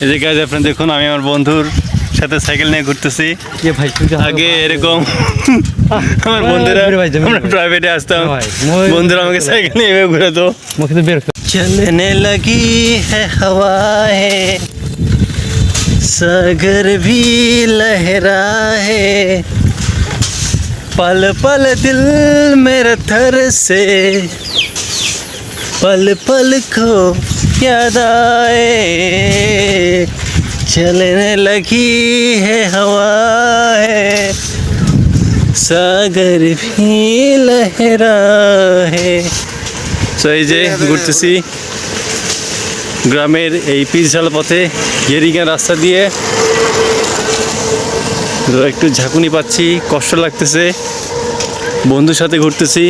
এই যে গাইজ আপনার দেখুন আমি আমার বন্ধুর সাথে সাইকেল নিয়ে ঘুরতেছি এ ভাই তুই তো আগে এরকম আমার ভাই, বন্ধুরা ভাই, জমি আমরা ভাই। প্রাইভেটে আসতাম ভাই, মই- বন্ধুরা আমাকে সাইকেল নিয়ে এভাবে ঘুরাতো মুখে তো বের কর। चलने लगी है हवाएं सागर भी लहरा है पल पल दिल मेरा थर से पल पल को याद आए चलने लगी है हवाएं सागर भी लहरा है সো এই যে ঘুরতেছি গ্রামের এই পিচঢাল পথে গেরিঙা রাস্তা দিয়ে তো একটু ঝাঁকুনি পাচ্ছি কষ্ট লাগতেছে বন্ধুর সাথে ঘুরতেছি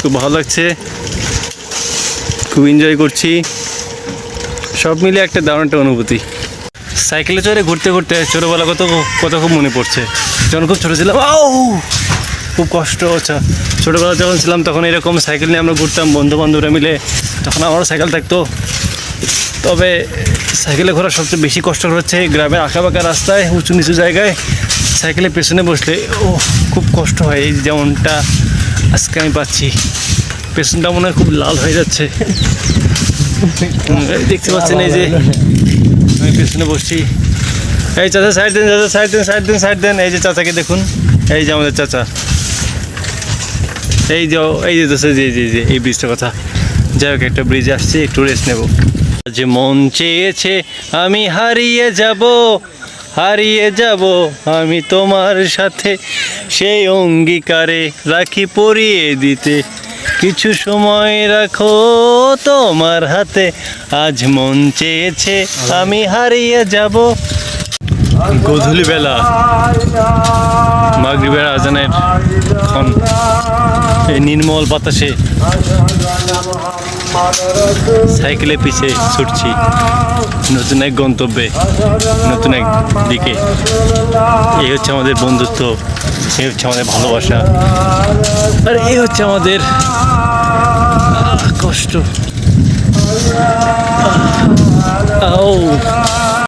খুব ভালো লাগছে খুব এনজয় করছি। সব মিলে একটা দারুণ একটা অনুভূতি। সাইকেলে চড়ে ঘুরতে ঘুরতে ছোটোবেলা কত কত খুব মনে পড়ছে। যখন খুব ছোটো ছিলাম, আউ! খুব কষ্ট আচ্ছা। ছোটোবেলা যখন ছিলাম, তখন এরকম সাইকেল নিয়ে আমরা ঘুরতাম বন্ধু বান্ধবরা মিলে। তখন আমারও সাইকেল থাকতো। তবে সাইকেলে ঘোরা সবচেয়ে বেশি কষ্টকর হচ্ছে গ্রামের আঁকাবাঁকা রাস্তায় উঁচু নিচু জায়গায়। সাইকেলের পেছনে বসলে ও খুব কষ্ট হয় এই যেমনটা আজকে আমি পাচ্ছি। পেছনটা মনে হয় খুব লাল হয়ে যাচ্ছে। দেখতে পাচ্ছেন এই যে, আমি পেছনে বসছি। এই চাচা সাইড দেন, চাচা সাইড দেন সাইড দেন সাইড দেন। এই যে চাচাকে দেখুন, এই যে আমাদের চাচা। এই যে এই যে দোষে যে যে এই ব্রিজটার কথা। যাই হোক, একটা ব্রিজে আসছি, একটু রেস্ট নেব। যে মন চেয়েছে, আমি হারিয়ে যাব হারিয়ে যাব। আমি তোমার সাথে সেই অঙ্গীকারে রাখি, পরিয়ে দিতে। কিছু সময় রাখো তোমার হাতে। আজ মন চেয়েছে আমি হারিয়ে যাব। গধূলি বেলা মাগরিবের আজানের এই নির্মল বাতাসে সাইকেলে পিছে ছুটছি। নতুন এক গন্তব্যে, নতুন এক দিকে। এই হচ্ছে আমাদের বন্ধুত্ব, এই হচ্ছে আমাদের ভালোবাসা। আর এই হচ্ছে আমাদের কষ্ট। আউ